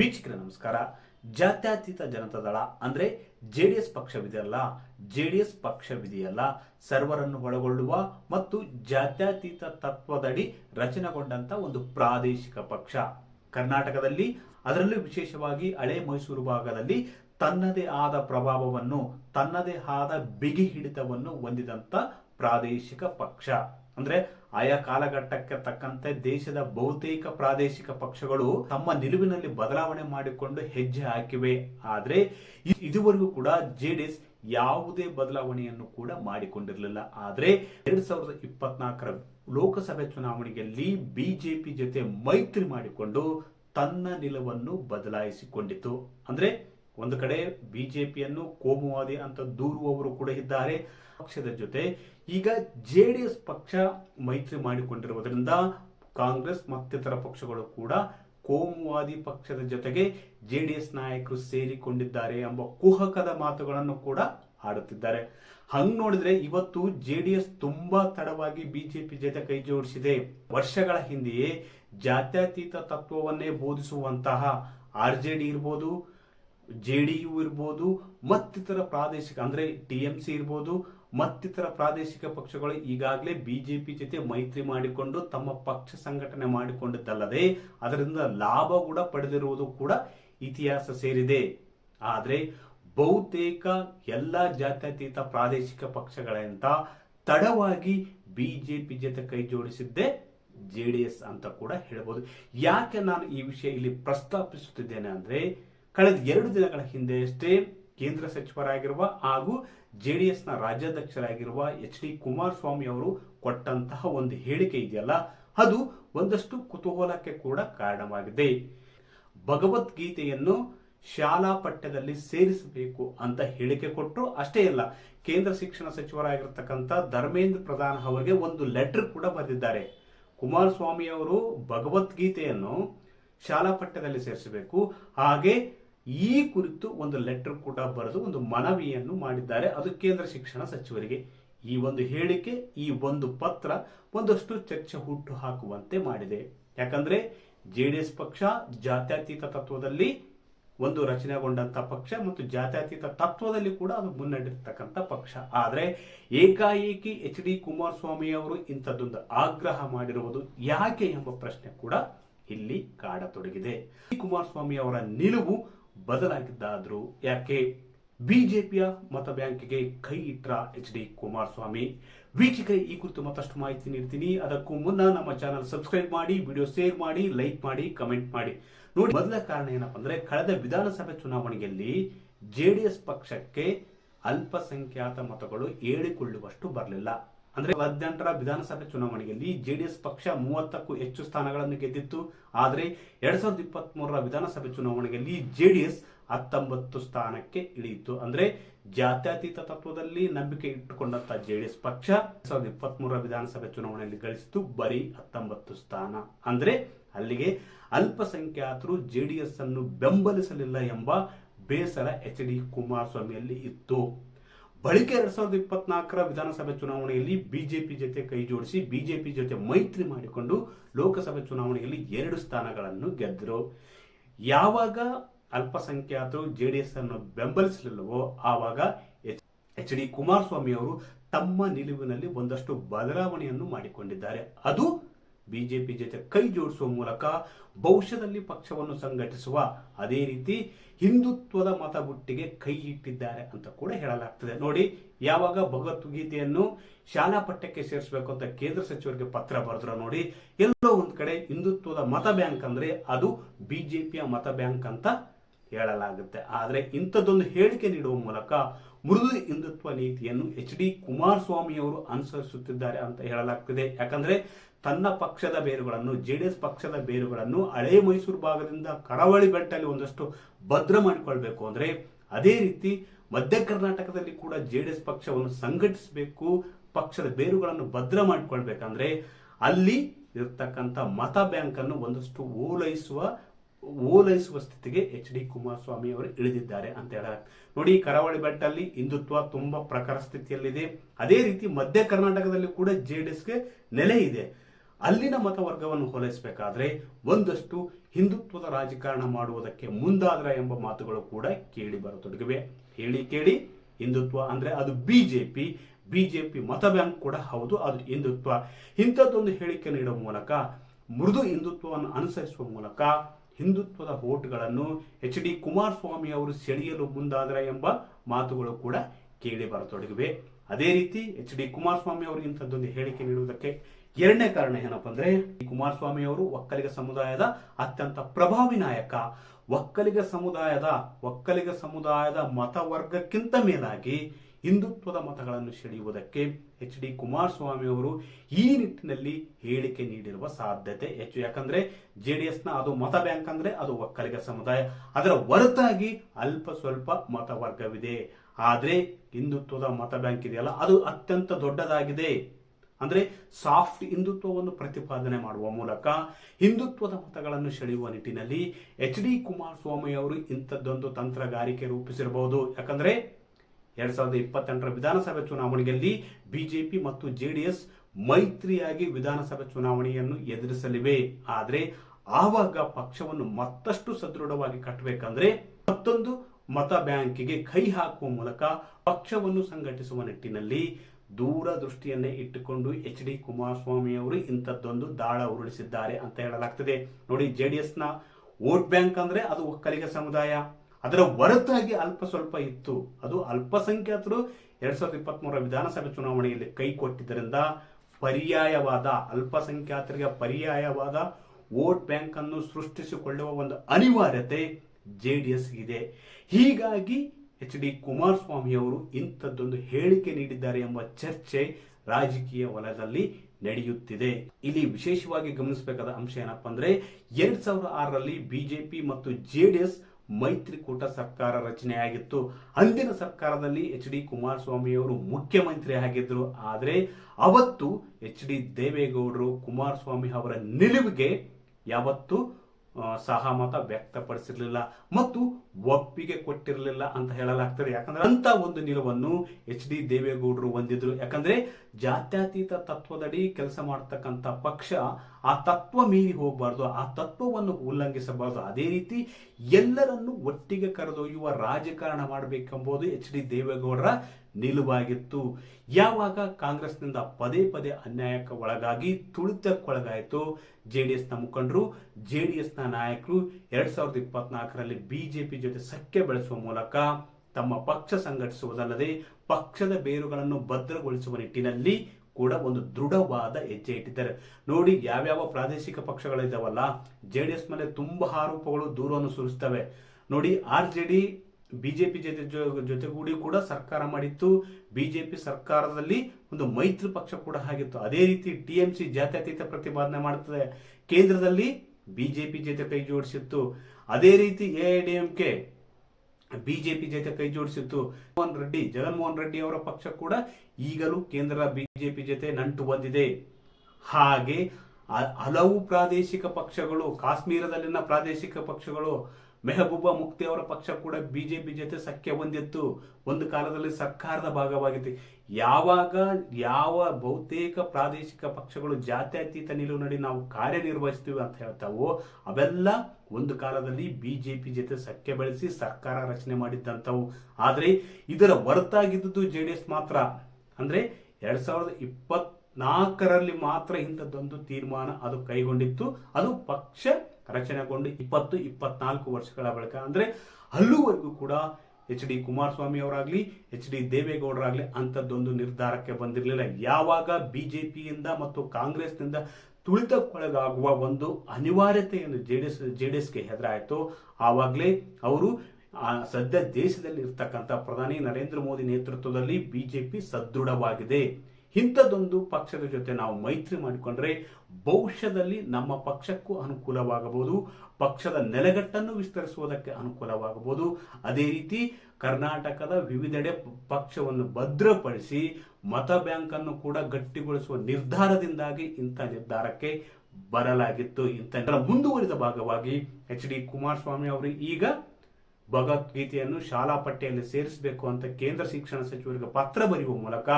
ವೀಕ್ಷಕರ, ನಮಸ್ಕಾರ. ಜಾತ್ಯತೀತ ಜನತಾದಳ ಅಂದ್ರೆ ಎಸ್ ಪಕ್ಷವಿದೆಯಲ್ಲ ಜೆ ಡಿ ಎಸ್ ಪಕ್ಷವಿದೆಯಲ್ಲ, ಸರ್ವರನ್ನು ಒಳಗೊಳ್ಳುವ ಮತ್ತು ಜಾತ್ಯತೀತ ತತ್ವದಡಿ ರಚನೆಗೊಂಡಂತ ಒಂದು ಪ್ರಾದೇಶಿಕ ಪಕ್ಷ. ಕರ್ನಾಟಕದಲ್ಲಿ, ಅದರಲ್ಲೂ ವಿಶೇಷವಾಗಿ ಹಳೆ ಮೈಸೂರು ಭಾಗದಲ್ಲಿ ತನ್ನದೇ ಆದ ಪ್ರಭಾವವನ್ನು, ತನ್ನದೇ ಆದ ಬಿಗಿ ಹಿಡಿತವನ್ನು ಹೊಂದಿದಂತ ಪ್ರಾದೇಶಿಕ ಪಕ್ಷ. ಅಂದ್ರೆ ಆಯಾ ಕಾಲಘಟ್ಟಕ್ಕೆ ತಕ್ಕಂತೆ ದೇಶದ ಬಹುತೇಕ ಪ್ರಾದೇಶಿಕ ಪಕ್ಷಗಳು ತಮ್ಮ ನಿಲುವಿನಲ್ಲಿ ಬದಲಾವಣೆ ಮಾಡಿಕೊಂಡು ಹೆಜ್ಜೆ ಹಾಕಿವೆ. ಆದ್ರೆ ಇದುವರೆಗೂ ಕೂಡ ಜೆಡಿಎಸ್ ಯಾವುದೇ ಬದಲಾವಣೆಯನ್ನು ಕೂಡ ಮಾಡಿಕೊಂಡಿರಲಿಲ್ಲ. ಆದ್ರೆ ಎರಡ್ ಸಾವಿರದ ಇಪ್ಪತ್ನಾಲ್ಕರ ಲೋಕಸಭೆ ಚುನಾವಣೆಯಲ್ಲಿ ಬಿಜೆಪಿ ಜೊತೆ ಮೈತ್ರಿ ಮಾಡಿಕೊಂಡು ತನ್ನ ನಿಲುವನ್ನು ಬದಲಾಯಿಸಿಕೊಂಡಿತು ಅಂದ್ರೆ ಒಂದು ಕಡೆ ಬಿಜೆಪಿಯನ್ನು ಕೋಮುವಾದಿ ಅಂತ ದೂರುವವರು ಕೂಡ ಇದ್ದಾರೆ. ಪಕ್ಷದ ಜೊತೆ ಈಗ ಜೆಡಿಎಸ್ ಪಕ್ಷ ಮೈತ್ರಿ ಮಾಡಿಕೊಂಡಿರುವುದರಿಂದ ಕಾಂಗ್ರೆಸ್ ಮತ್ತಿತರ ಪಕ್ಷಗಳು ಕೂಡ ಕೋಮುವಾದಿ ಪಕ್ಷದ ಜೊತೆಗೆ ಜೆ ಡಿ ಎಸ್ ನಾಯಕರು ಸೇರಿಕೊಂಡಿದ್ದಾರೆ ಎಂಬ ಕುಹಕದ ಮಾತುಗಳನ್ನು ಕೂಡ ಆಡುತ್ತಿದ್ದಾರೆ ಹಂಗ್ ನೋಡಿದ್ರೆ ಇವತ್ತು ಜೆ ಡಿ ಎಸ್ ತುಂಬಾ ತಡವಾಗಿ ಬಿಜೆಪಿ ಜೊತೆ ಕೈ ಜೋಡಿಸಿದೆ. ವರ್ಷಗಳ ಹಿಂದೆಯೇ ಜಾತ್ಯತೀತ ತತ್ವವನ್ನೇ ಬೋಧಿಸುವಂತಹ ಆರ್ ಜೆ ಡಿ ಇರ್ಬೋದು ಜೆಡಿಯು ಇರ್ಬೋದು, ಮತ್ತಿತರ ಪ್ರಾದೇಶಿಕ, ಅಂದ್ರೆ ಸಿ ಇರ್ಬೋದು, ಮತ್ತಿತರ ಪ್ರಾದೇಶಿಕ ಪಕ್ಷಗಳು ಈಗಾಗಲೇ ಬಿಜೆಪಿ ಜೊತೆ ಮೈತ್ರಿ ಮಾಡಿಕೊಂಡು ತಮ್ಮ ಪಕ್ಷ ಸಂಘಟನೆ ಮಾಡಿಕೊಂಡಿದ್ದಲ್ಲದೆ, ಅದರಿಂದ ಲಾಭ ಕೂಡ ಪಡೆದಿರುವುದು ಕೂಡ ಇತಿಹಾಸ ಸೇರಿದೆ. ಆದರೆ ಬಹುತೇಕ ಎಲ್ಲ ಜಾತ್ಯತೀತ ಪ್ರಾದೇಶಿಕ ಪಕ್ಷಗಳಂತ ತಡವಾಗಿ ಬಿಜೆಪಿ ಜೊತೆ ಕೈ ಜೋಡಿಸಿದ್ದೇ ಜೆಡಿಎಸ್ ಅಂತ ಕೂಡ ಹೇಳ್ಬೋದು. ಯಾಕೆ ನಾನು ಈ ವಿಷಯ ಇಲ್ಲಿ ಪ್ರಸ್ತಾಪಿಸುತ್ತಿದ್ದೇನೆ ಅಂದ್ರೆ ಕಳೆದ ಎರಡು ದಿನಗಳ ಹಿಂದೆಯಷ್ಟೇ ಕೇಂದ್ರ ಸಚಿವರಾಗಿರುವ ಹಾಗೂ ಜೆ ಡಿ ಎಸ್ನ ರಾಜ್ಯಾಧ್ಯಕ್ಷರಾಗಿರುವ ಎಚ್ ಡಿ ಕುಮಾರಸ್ವಾಮಿ ಅವರು ಕೊಟ್ಟಂತಹ ಒಂದು ಹೇಳಿಕೆ ಇದೆಯಲ್ಲ, ಅದು ಒಂದಷ್ಟು ಕುತೂಹಲಕ್ಕೆ ಕೂಡ ಕಾರಣವಾಗಿದೆ. ಭಗವದ್ಗೀತೆಯನ್ನು ಶಾಲಾ ಪಠ್ಯದಲ್ಲಿ ಸೇರಿಸಬೇಕು ಅಂತ ಹೇಳಿಕೆ ಕೊಟ್ಟರು. ಅಷ್ಟೇ ಅಲ್ಲ, ಕೇಂದ್ರ ಶಿಕ್ಷಣ ಸಚಿವರಾಗಿರ್ತಕ್ಕಂಥ ಧರ್ಮೇಂದ್ರ ಪ್ರಧಾನ್ ಅವರಿಗೆ ಒಂದು ಲೆಟರ್ ಕೂಡ ಬರೆದಿದ್ದಾರೆ. ಕುಮಾರಸ್ವಾಮಿ ಅವರು ಭಗವದ್ಗೀತೆಯನ್ನು ಶಾಲಾ ಪಠ್ಯದಲ್ಲಿ ಸೇರಿಸಬೇಕು. ಹಾಗೆ ಈ ಕುರಿತು ಒಂದು ಲೆಟರ್ ಕೂಡ ಬರೆದು ಒಂದು ಮನವಿಯನ್ನು ಮಾಡಿದ್ದಾರೆ. ಅದು ಕೇಂದ್ರ ಶಿಕ್ಷಣ ಸಚಿವರಿಗೆ. ಈ ಒಂದು ಹೇಳಿಕೆ, ಈ ಒಂದು ಪತ್ರ ಒಂದಷ್ಟು ಚರ್ಚೆ ಹುಟ್ಟು ಹಾಕುವಂತೆ ಮಾಡಿದೆ. ಯಾಕಂದ್ರೆ ಎಸ್ ಪಕ್ಷ ಜಾತ್ಯತೀತ ತತ್ವದಲ್ಲಿ ಒಂದು ರಚನೆಗೊಂಡಂತ ಪಕ್ಷ ಮತ್ತು ಜಾತ್ಯತೀತ ತತ್ವದಲ್ಲಿ ಕೂಡ ಅದು ಮುನ್ನಡೆದಿರ್ತಕ್ಕಂಥ ಪಕ್ಷ. ಆದರೆ ಏಕಾಏಕಿ ಎಚ್ ಡಿ ಕುಮಾರಸ್ವಾಮಿ ಅವರು ಇಂಥದ್ದೊಂದು ಆಗ್ರಹ ಮಾಡಿರುವುದು ಯಾಕೆ ಎಂಬ ಪ್ರಶ್ನೆ ಕೂಡ ಇಲ್ಲಿ ಕಾಡತೊಡಗಿದೆ. ಕುಮಾರಸ್ವಾಮಿ ಅವರ ನಿಲುವು ಬದಲಾಗಿದ್ದಾದ್ರು ಯಾಕೆ? ಬಿಜೆಪಿಯ ಮತ ಬ್ಯಾಂಕ್ಗೆ ಕೈ ಇಟ್ರ ಎಚ್ ಡಿ ಕುಮಾರಸ್ವಾಮಿ. ವೀಕ್ಷಕರಿಗೆ ಈ ಕುರಿತು ಮತ್ತಷ್ಟು ಮಾಹಿತಿ ನೀಡ್ತೀನಿ. ಅದಕ್ಕೂ ಮುನ್ನ ನಮ್ಮ ಚಾನಲ್ ಸಬ್ಸ್ಕ್ರೈಬ್ ಮಾಡಿ, ವಿಡಿಯೋ ಶೇರ್ ಮಾಡಿ, ಲೈಕ್ ಮಾಡಿ, ಕಮೆಂಟ್ ಮಾಡಿ. ನೋಡಿ, ಮೊದಲ ಕಾರಣ ಏನಪ್ಪ ಅಂದ್ರೆ ಕಳೆದ ವಿಧಾನಸಭೆ ಚುನಾವಣೆಯಲ್ಲಿ ಜೆಡಿಎಸ್ ಪಕ್ಷಕ್ಕೆ ಅಲ್ಪಸಂಖ್ಯಾತ ಮತಗಳು ಹೇಳಿಕೊಳ್ಳುವಷ್ಟು ಬರಲಿಲ್ಲ. ಅಂದ್ರೆ ಹದಿನೆಂಟರ ವಿಧಾನಸಭೆ ಚುನಾವಣೆಯಲ್ಲಿ ಜೆಡಿಎಸ್ ಪಕ್ಷ ಮೂವತ್ತಕ್ಕೂ ಹೆಚ್ಚು ಸ್ಥಾನಗಳನ್ನು ಗೆದ್ದಿತ್ತು. ಆದರೆ ಎರಡ್ ಸಾವಿರದ ಇಪ್ಪತ್ತ್ ಮೂರರ ವಿಧಾನಸಭೆ ಚುನಾವಣೆಯಲ್ಲಿ ಜೆಡಿಎಸ್ ಹತ್ತೊಂಬತ್ತು ಸ್ಥಾನಕ್ಕೆ ಇಳಿಯಿತು. ಅಂದ್ರೆ ಜಾತ್ಯತೀತ ತತ್ವದಲ್ಲಿ ನಂಬಿಕೆ ಇಟ್ಟುಕೊಂಡಂತ ಜೆಡಿಎಸ್ ಪಕ್ಷ ಎರಡ್ ಸಾವಿರದ ಇಪ್ಪತ್ತ್ ಮೂರರ ವಿಧಾನಸಭೆ ಚುನಾವಣೆಯಲ್ಲಿ ಗಳಿಸಿತು ಬರೀ ಹತ್ತೊಂಬತ್ತು ಸ್ಥಾನ. ಅಂದ್ರೆ ಅಲ್ಲಿಗೆ ಅಲ್ಪಸಂಖ್ಯಾತರು ಜೆಡಿಎಸ್ ಅನ್ನು ಬೆಂಬಲಿಸಲಿಲ್ಲ ಎಂಬ ಬೇಸರ ಎಚ್ ಡಿ ಕುಮಾರಸ್ವಾಮಿಯಲ್ಲಿ ಇತ್ತು. ಬಳಿಕ ಎರಡ್ ಸಾವಿರದ ಇಪ್ಪತ್ನಾಲ್ಕರ ವಿಧಾನಸಭೆ ಚುನಾವಣೆಯಲ್ಲಿ ಬಿಜೆಪಿ ಜೊತೆ ಕೈ ಜೋಡಿಸಿ ಬಿಜೆಪಿ ಜೊತೆ ಮೈತ್ರಿ ಮಾಡಿಕೊಂಡು ಲೋಕಸಭೆ ಚುನಾವಣೆಯಲ್ಲಿ ಎರಡು ಸ್ಥಾನಗಳನ್ನು ಗೆದ್ದರು ಯಾವಾಗ ಅಲ್ಪಸಂಖ್ಯಾತರು ಜೆ ಡಿ ಎಸ್ ಅನ್ನು ಬೆಂಬಲಿಸಲಿಲ್ಲವೋ ಆವಾಗ ಎಚ್ ಡಿ ಕುಮಾರಸ್ವಾಮಿ ಅವರು ತಮ್ಮ ನಿಲುವಿನಲ್ಲಿ ಒಂದಷ್ಟು ಬದಲಾವಣೆಯನ್ನು ಮಾಡಿಕೊಂಡಿದ್ದಾರೆ. ಅದು ಬಿಜೆಪಿ ಜೊತೆ ಕೈ ಜೋಡಿಸುವ ಮೂಲಕ ಭವಿಷ್ಯದಲ್ಲಿ ಪಕ್ಷವನ್ನು ಸಂಘಟಿಸುವ ಅದೇ ರೀತಿ ಹಿಂದುತ್ವದ ಮತಬುಟ್ಟಿಗೆ ಕೈ ಇಟ್ಟಿದ್ದಾರೆ ಅಂತ ಕೂಡ ಹೇಳಲಾಗ್ತದೆ. ನೋಡಿ, ಯಾವಾಗ ಭಗವದ್ಗೀತೆಯನ್ನು ಶಾಲಾ ಪಠ್ಯಕ್ಕೆ ಸೇರಿಸಬೇಕು ಅಂತ ಕೇಂದ್ರ ಸಚಿವರಿಗೆ ಪತ್ರ ಬರೆದ್ರು ನೋಡಿ, ಎಲ್ಲೋ ಒಂದು ಕಡೆ ಹಿಂದುತ್ವದ ಮತ ಬ್ಯಾಂಕ್ ಅಂದ್ರೆ ಅದು ಬಿಜೆಪಿಯ ಮತ ಬ್ಯಾಂಕ್ ಅಂತ ಹೇಳಲಾಗುತ್ತೆ. ಆದರೆ ಇಂಥದ್ದೊಂದು ಹೇಳಿಕೆ ನೀಡುವ ಮೂಲಕ ಮೃದು ಹಿಂದುತ್ವ ನೀತಿಯನ್ನು ಎಚ್ ಡಿ ಕುಮಾರಸ್ವಾಮಿ ಅವರು ಅನುಸರಿಸುತ್ತಿದ್ದಾರೆ ಅಂತ ಹೇಳಲಾಗ್ತಿದೆ. ಯಾಕಂದ್ರೆ ತನ್ನ ಪಕ್ಷದ ಬೇರುಗಳನ್ನು ಜೆಡಿಎಸ್ ಪಕ್ಷದ ಬೇರುಗಳನ್ನು ಹಳೆ ಮೈಸೂರು ಭಾಗದಿಂದ ಕರಾವಳಿ ಬೆಟ್ಟಲ್ಲಿ ಒಂದಷ್ಟು ಭದ್ರ ಮಾಡಿಕೊಳ್ಬೇಕು. ಅಂದ್ರೆ ಅದೇ ರೀತಿ ಮಧ್ಯ ಕರ್ನಾಟಕದಲ್ಲಿ ಕೂಡ ಜೆ ಡಿ ಎಸ್ ಪಕ್ಷವನ್ನು ಸಂಘಟಿಸಬೇಕು, ಪಕ್ಷದ ಬೇರುಗಳನ್ನು ಭದ್ರ ಮಾಡಿಕೊಳ್ಬೇಕಂದ್ರೆ ಅಲ್ಲಿ ಇರ್ತಕ್ಕಂಥ ಮತ ಬ್ಯಾಂಕನ್ನು ಒಂದಷ್ಟು ಓಲೈಸುವ ಓಲೈಸುವ ಸ್ಥಿತಿಗೆ ಎಚ್ ಡಿ ಕುಮಾರಸ್ವಾಮಿ ಅವರು ಇಳಿದಿದ್ದಾರೆ ಅಂತ ಹೇಳ ನೋಡಿ, ಕರಾವಳಿ ಬೆಟ್ಟಲ್ಲಿ ಹಿಂದುತ್ವ ತುಂಬಾ ಪ್ರಖರ ಸ್ಥಿತಿಯಲ್ಲಿದೆ. ಅದೇ ರೀತಿ ಮಧ್ಯ ಕರ್ನಾಟಕದಲ್ಲಿ ಕೂಡ ಜೆ ಡಿ ಎಸ್ಗೆ ನೆಲೆ ಇದೆ. ಅಲ್ಲಿನ ಮತವರ್ಗವನ್ನು ಹೋಲಿಸಬೇಕಾದ್ರೆ ಒಂದಷ್ಟು ಹಿಂದುತ್ವದ ರಾಜಕಾರಣ ಮಾಡುವುದಕ್ಕೆ ಮುಂದಾದ್ರ ಎಂಬ ಮಾತುಗಳು ಕೂಡ ಕೇಳಿ ಬರತೊಡಗಿವೆ. ಹೇಳಿ ಕೇಳಿ, ಹಿಂದುತ್ವ ಅಂದ್ರೆ ಅದು ಬಿಜೆಪಿ. ಬಿಜೆಪಿ ಮತ ಬ್ಯಾಂಕ್ ಕೂಡ ಹೌದು, ಅದು ಹಿಂದುತ್ವ. ಇಂಥದ್ದೊಂದು ಹೇಳಿಕೆ ನೀಡುವ ಮೂಲಕ, ಮೃದು ಹಿಂದುತ್ವವನ್ನು ಅನುಸರಿಸುವ ಮೂಲಕ ಹಿಂದುತ್ವದ ಓಟ್ಗಳನ್ನು ಎಚ್ ಡಿ ಕುಮಾರಸ್ವಾಮಿ ಅವರು ಸೆಳೆಯಲು ಮುಂದಾದರೆ ಎಂಬ ಮಾತುಗಳು ಕೂಡ ಕೇಳಿ ಬರತೊಡಗಿವೆ. ಅದೇ ರೀತಿ ಎಚ್ ಡಿ ಕುಮಾರಸ್ವಾಮಿ ಅವರು ಇಂಥದ್ದೊಂದು ಹೇಳಿಕೆ ನೀಡುವುದಕ್ಕೆ ಎರಡನೇ ಕಾರಣ ಏನಪ್ಪ ಅಂದ್ರೆ ಕುಮಾರಸ್ವಾಮಿ ಅವರು ಒಕ್ಕಲಿಗ ಸಮುದಾಯದ ಅತ್ಯಂತ ಪ್ರಭಾವಿ ನಾಯಕ. ಒಕ್ಕಲಿಗ ಸಮುದಾಯದ ಒಕ್ಕಲಿಗ ಸಮುದಾಯದ ಮತವರ್ಗಕ್ಕಿಂತ ಮೇಲಾಗಿ ಹಿಂದುತ್ವದ ಮತಗಳನ್ನು ಸೆಳೆಯುವುದಕ್ಕೆ ಎಚ್ ಡಿ ಕುಮಾರಸ್ವಾಮಿ ಅವರು ಈ ನಿಟ್ಟಿನಲ್ಲಿ ಹೇಳಿಕೆ ನೀಡಿರುವ ಸಾಧ್ಯತೆ ಹೆಚ್ಚು. ಯಾಕಂದ್ರೆ ಡಿ ಎಸ್ನ ಅದು ಮತ ಬ್ಯಾಂಕ್ ಅಂದ್ರೆ ಅದು ಒಕ್ಕಲಿಗ ಸಮುದಾಯ. ಅದರ ಹೊರತಾಗಿ ಅಲ್ಪ ಸ್ವಲ್ಪ ಮತವರ್ಗವಿದೆ ಆದರೆ ಹಿಂದುತ್ವದ ಮತ ಬ್ಯಾಂಕ್ ಇದೆಯಲ್ಲ, ಅದು ಅತ್ಯಂತ ದೊಡ್ಡದಾಗಿದೆ. ಅಂದ್ರೆ ಸಾಫ್ಟ್ ಹಿಂದುತ್ವವನ್ನು ಪ್ರತಿಪಾದನೆ ಮಾಡುವ ಮೂಲಕ ಹಿಂದುತ್ವದ ಮತಗಳನ್ನು ಸೆಳೆಯುವ ನಿಟ್ಟಿನಲ್ಲಿ ಎಚ್ ಡಿ ಕುಮಾರಸ್ವಾಮಿ ಅವರು ಇಂಥದ್ದೊಂದು ತಂತ್ರಗಾರಿಕೆ ರೂಪಿಸಿರಬಹುದು. ಯಾಕಂದ್ರೆ ಎರಡ್ ಸಾವಿರದ ಇಪ್ಪತ್ತೆಂಟರ ವಿಧಾನಸಭೆ ಚುನಾವಣೆಯಲ್ಲಿ ಬಿಜೆಪಿ ಮತ್ತು ಜೆಡಿಎಸ್ ಮೈತ್ರಿಯಾಗಿ ವಿಧಾನಸಭೆ ಚುನಾವಣೆಯನ್ನು ಎದುರಿಸಲಿವೆ. ಆದರೆ ಆವಾಗ ಪಕ್ಷವನ್ನು ಮತ್ತಷ್ಟು ಸದೃಢವಾಗಿ ಕಟ್ಟಬೇಕಂದ್ರೆ ಮತ್ತೊಂದು ಮತ ಬ್ಯಾಂಕಿಗೆ ಕೈ ಹಾಕುವ ಮೂಲಕ ಪಕ್ಷವನ್ನು ಸಂಘಟಿಸುವ ನಿಟ್ಟಿನಲ್ಲಿ ದೂರದೃಷ್ಟಿಯನ್ನೇ ಇಟ್ಟುಕೊಂಡು ಎಚ್ ಡಿ ಕುಮಾರಸ್ವಾಮಿ ಅವರು ಇಂಥದ್ದೊಂದು ದಾಳ ಉರುಳಿಸಿದ್ದಾರೆ ಅಂತ ಹೇಳಲಾಗ್ತದೆ. ನೋಡಿ ಜೆಡಿಎಸ್ನ ವೋಟ್ ಬ್ಯಾಂಕ್ ಅಂದ್ರೆ ಅದು ಒಕ್ಕಲಿಗ ಸಮುದಾಯ. ಅದರ ಹೊರತಾಗಿ ಅಲ್ಪ ಸ್ವಲ್ಪ ಇತ್ತು. ಅದು ಅಲ್ಪಸಂಖ್ಯಾತರು ಎರಡ್ ಸಾವಿರದ ಇಪ್ಪತ್ತ್ ವಿಧಾನಸಭೆ ಚುನಾವಣೆಯಲ್ಲಿ ಕೈ ಕೊಟ್ಟಿದ್ದರಿಂದ ಪರ್ಯಾಯವಾದ, ಅಲ್ಪಸಂಖ್ಯಾತರಿಗೆ ಪರ್ಯಾಯವಾದ ವೋಟ್ ಬ್ಯಾಂಕ್ ಅನ್ನು ಸೃಷ್ಟಿಸಿಕೊಳ್ಳುವ ಒಂದು ಅನಿವಾರ್ಯತೆ ಜೆ ಡಿ ಎಸ್ ಇದೆ. ಹೀಗಾಗಿ ಎಚ್ ಡಿ ಕುಮಾರಸ್ವಾಮಿ ಅವರು ಇಂಥದ್ದೊಂದು ಹೇಳಿಕೆ ನೀಡಿದ್ದಾರೆ ಎಂಬ ಚರ್ಚೆ ರಾಜಕೀಯ ವಲಯದಲ್ಲಿ ನಡೆಯುತ್ತಿದೆ. ಇಲ್ಲಿ ವಿಶೇಷವಾಗಿ ಗಮನಿಸಬೇಕಾದ ಅಂಶ ಏನಪ್ಪಾ ಅಂದ್ರೆ ಎರಡ್ ಸಾವಿರದ ಆರರಲ್ಲಿ ಬಿಜೆಪಿ ಮತ್ತು ಜೆಡಿಎಸ್ ಮೈತ್ರಿಕೂಟ ಸರ್ಕಾರ ರಚನೆಯಾಗಿತ್ತು. ಅಂದಿನ ಸರ್ಕಾರದಲ್ಲಿ ಎಚ್ ಡಿ ಕುಮಾರಸ್ವಾಮಿ ಅವರು ಮುಖ್ಯಮಂತ್ರಿ ಆಗಿದ್ದರು ಆದರೆ ಅವತ್ತು ಎಚ್ ಡಿ ದೇವೇಗೌಡರು ಕುಮಾರಸ್ವಾಮಿ ಅವರ ನಿಲುವಿಗೆ ಯಾವತ್ತು ಸಹಮತ ವ್ಯಕ್ತಪಡಿಸಿರಲಿಲ್ಲ ಮತ್ತು ಒಪ್ಪಿಗೆ ಕೊಟ್ಟಿರಲಿಲ್ಲ ಅಂತ ಹೇಳಲಾಗ್ತದೆ. ಯಾಕಂದ್ರೆ ಅಂತ ಒಂದು ನಿಲುವನ್ನು ಎಚ್ ಡಿ ದೇವೇಗೌಡರು ಹೊಂದಿದ್ರು. ಯಾಕಂದ್ರೆ ಜಾತ್ಯತೀತ ತತ್ವದಡಿ ಕೆಲಸ ಮಾಡತಕ್ಕಂತ ಪಕ್ಷ ಆ ತತ್ವ ಮೀರಿ ಹೋಗಬಾರ್ದು, ಆ ತತ್ವವನ್ನು ಉಲ್ಲಂಘಿಸಬಾರ್ದು. ಅದೇ ರೀತಿ ಎಲ್ಲರನ್ನು ಒಟ್ಟಿಗೆ ಕರೆದೊಯ್ಯುವ ರಾಜಕಾರಣ ಮಾಡಬೇಕೆಂಬುದು ಎಚ್ ಡಿ ದೇವೇಗೌಡರ ನಿಲುವಾಗಿತ್ತು. ಯಾವಾಗ ಕಾಂಗ್ರೆಸ್ನಿಂದ ಪದೇ ಪದೇ ಅನ್ಯಾಯಕ್ಕೆ ಒಳಗಾಗಿ ತುಳಿತಕ್ಕೊಳಗಾಯಿತು ಜೆ ಡಿ ಎಸ್ನ ಮುಖಂಡರು, ಜೆ ಡಿ ಎಸ್ನ ನಾಯಕರು, ಎರಡ್ ಸಾವಿರದ ಇಪ್ಪತ್ನಾಲ್ಕರಲ್ಲಿ ಬಿಜೆಪಿ ಜೊತೆ ಸಖ್ಯ ಬೆಳೆಸುವ ಮೂಲಕ ತಮ್ಮ ಪಕ್ಷ ಸಂಘಟಿಸುವುದಲ್ಲದೆ ಪಕ್ಷದ ಬೇರುಗಳನ್ನು ಭದ್ರಗೊಳಿಸುವ ನಿಟ್ಟಿನಲ್ಲಿ ಕೂಡ ಒಂದು ದೃಢವಾದ ಹೆಜ್ಜೆ ಇಟ್ಟಿದ್ದಾರೆ. ನೋಡಿ, ಯಾವ್ಯಾವ ಪ್ರಾದೇಶಿಕ ಪಕ್ಷಗಳಿದಾವಲ್ಲ ಎಸ್ ಮೇಲೆ ತುಂಬಾ ಆರೋಪಗಳು ದೂರವನ್ನು ಸುರಿಸ್ತವೆ. ನೋಡಿ, ಆರ್ ಜೆ ಡಿ ಬಿಜೆಪಿ ಜೊತೆ ಜೊ- ಜೊತೆಗೂಡಿ ಕೂಡ ಸರ್ಕಾರ ಮಾಡಿತ್ತು. ಬಿಜೆಪಿ ಸರ್ಕಾರದಲ್ಲಿ ಒಂದು ಮೈತ್ರಿ ಪಕ್ಷ ಕೂಡ ಆಗಿತ್ತು. ಅದೇ ರೀತಿ ಟಿಎಂಸಿ ಜಾತ್ಯತೀತ ಪ್ರತಿಪಾದನೆ ಮಾಡುತ್ತದೆ ಕೇಂದ್ರದಲ್ಲಿ ಬಿಜೆಪಿ ಜೊತೆ ಕೈ ಜೋಡಿಸಿತ್ತು. ಅದೇ ರೀತಿ ಎಐಡಿಎಂಕೆ ಬಿಜೆಪಿ ಜೊತೆ ಕೈ ಜೋಡಿಸಿತ್ತು ಮೋಹನ್ ರೆಡ್ಡಿ. ಜಗನ್ಮೋಹನ್ ರೆಡ್ಡಿ ಅವರ ಪಕ್ಷ ಕೂಡ ಈಗಲೂ ಕೇಂದ್ರ ಬಿಜೆಪಿ ಜೊತೆ ನಂಟು ಬಂದಿದೆ. ಹಾಗೆ ಹಲವು ಪ್ರಾದೇಶಿಕ ಪಕ್ಷಗಳು, ಕಾಶ್ಮೀರದಲ್ಲಿನ ಪ್ರಾದೇಶಿಕ ಪಕ್ಷಗಳು, ಮೆಹಬೂಬಾ ಮುಕ್ತಿ ಅವರ ಪಕ್ಷ ಕೂಡ ಬಿಜೆಪಿ ಜೊತೆ ಸಖ್ಯ ಹೊಂದಿತ್ತು. ಒಂದು ಕಾಲದಲ್ಲಿ ಸರ್ಕಾರದ ಭಾಗವಾಗಿತ್ತು. ಯಾವಾಗ, ಯಾವ ಬಹುತೇಕ ಪ್ರಾದೇಶಿಕ ಪಕ್ಷಗಳು ಜಾತ್ಯತೀತ ನಿಲುವಿನಡಿ ನಾವು ಕಾರ್ಯನಿರ್ವಹಿಸ್ತೀವಿ ಅಂತ ಹೇಳ್ತಾವೋ, ಅವೆಲ್ಲ ಒಂದು ಕಾಲದಲ್ಲಿ ಬಿಜೆಪಿ ಜೊತೆ ಸಖ್ಯ ಬೆಳೆಸಿ ಸರ್ಕಾರ ರಚನೆ ಮಾಡಿದ್ದಂಥವು. ಆದರೆ ಇದರ ಹೊರತಾಗಿದ್ದುದು ಜೆಡಿಎಸ್ ಮಾತ್ರ. ಅಂದರೆ ಎರಡು ಸಾವಿರದ ಇಪ್ಪತ್ನಾಲ್ಕರಲ್ಲಿ ಮಾತ್ರ ಇಂಥದ್ದೊಂದು ತೀರ್ಮಾನ ಅದು ಕೈಗೊಂಡಿತ್ತು. ಅದು ಪಕ್ಷ ರಚನೆಗೊಂಡು ಇಪ್ಪತ್ತು, ಇಪ್ಪತ್ನಾಲ್ಕು ವರ್ಷಗಳ ಬಳಿಕ. ಅಂದರೆ ಅಲ್ಲೂವರೆಗೂ ಕೂಡ ಎಚ್ ಡಿ ಕುಮಾರಸ್ವಾಮಿ ಅವರಾಗಲಿ, ಎಚ್ ಡಿ ದೇವೇಗೌಡರಾಗಲಿ ಅಂಥದ್ದೊಂದು ನಿರ್ಧಾರಕ್ಕೆ ಬಂದಿರಲಿಲ್ಲ. ಯಾವಾಗ ಬಿಜೆಪಿಯಿಂದ ಮತ್ತು ಕಾಂಗ್ರೆಸ್ನಿಂದ ತುಳಿತಕ್ಕೊಳಗಾಗುವ ಒಂದು ಅನಿವಾರ್ಯತೆಯನ್ನು ಡಿ ಎಸ್ಗೆ ಹೆದರಾಯಿತು. ಆವಾಗಲೇ ಅವರು ಸದ್ಯ ದೇಶದಲ್ಲಿ ಇರ್ತಕ್ಕಂಥ ಪ್ರಧಾನಿ ನರೇಂದ್ರ ಮೋದಿ ನೇತೃತ್ವದಲ್ಲಿ ಬಿಜೆಪಿ ಸದೃಢವಾಗಿದೆ. ಇಂಥದ್ದೊಂದು ಪಕ್ಷದ ಜೊತೆ ನಾವು ಮೈತ್ರಿ ಮಾಡಿಕೊಂಡ್ರೆ ಭವಿಷ್ಯದಲ್ಲಿ ನಮ್ಮ ಪಕ್ಷಕ್ಕೂ ಅನುಕೂಲವಾಗಬಹುದು. ಪಕ್ಷದ ನೆಲೆಗಟ್ಟನ್ನು ವಿಸ್ತರಿಸುವುದಕ್ಕೆ ಅನುಕೂಲವಾಗಬಹುದು. ಅದೇ ರೀತಿ ಕರ್ನಾಟಕದ ವಿವಿಧೆಡೆ ಪಕ್ಷವನ್ನು ಭದ್ರಪಡಿಸಿ ಮತ ಬ್ಯಾಂಕ್ ಅನ್ನು ಕೂಡ ಗಟ್ಟಿಗೊಳಿಸುವ ನಿರ್ಧಾರದಿಂದಾಗಿ ಇಂಥ ನಿರ್ಧಾರಕ್ಕೆ ಬರಲಾಗಿತ್ತು. ಇಂಥ ಮುಂದುವರಿದ ಭಾಗವಾಗಿ ಎಚ್ ಡಿ ಕುಮಾರಸ್ವಾಮಿ ಅವರು ಈಗ ಭಗವದ್ಗೀತೆಯನ್ನು ಶಾಲಾ ಪಠ್ಯದಲ್ಲಿ ಸೇರಿಸಬೇಕು ಅಂತ ಕೇಂದ್ರ ಶಿಕ್ಷಣ ಸಚಿವರಿಗೆ ಪತ್ರ ಬರೆಯುವ ಮೂಲಕ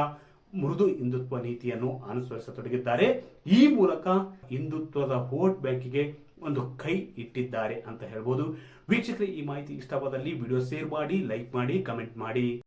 ಮೃದು ಹಿಂದುತ್ವ ನೀತಿಯನ್ನು ಅನುಸರಿಸತೊಡಗಿದ್ದಾರೆ. ಈ ಮೂಲಕ ಹಿಂದುತ್ವದ ವೋಟ್ ಬ್ಯಾಂಕಿಗೆ ಒಂದು ಕೈ ಇಟ್ಟಿದ್ದಾರೆ ಅಂತ ಹೇಳ್ಬೋದು. ವೀಕ್ಷಕರೇ, ಈ ಮಾಹಿತಿ ಇಷ್ಟವಾದಲ್ಲಿ ವಿಡಿಯೋ ಶೇರ್ ಮಾಡಿ, ಲೈಕ್ ಮಾಡಿ, ಕಮೆಂಟ್ ಮಾಡಿ.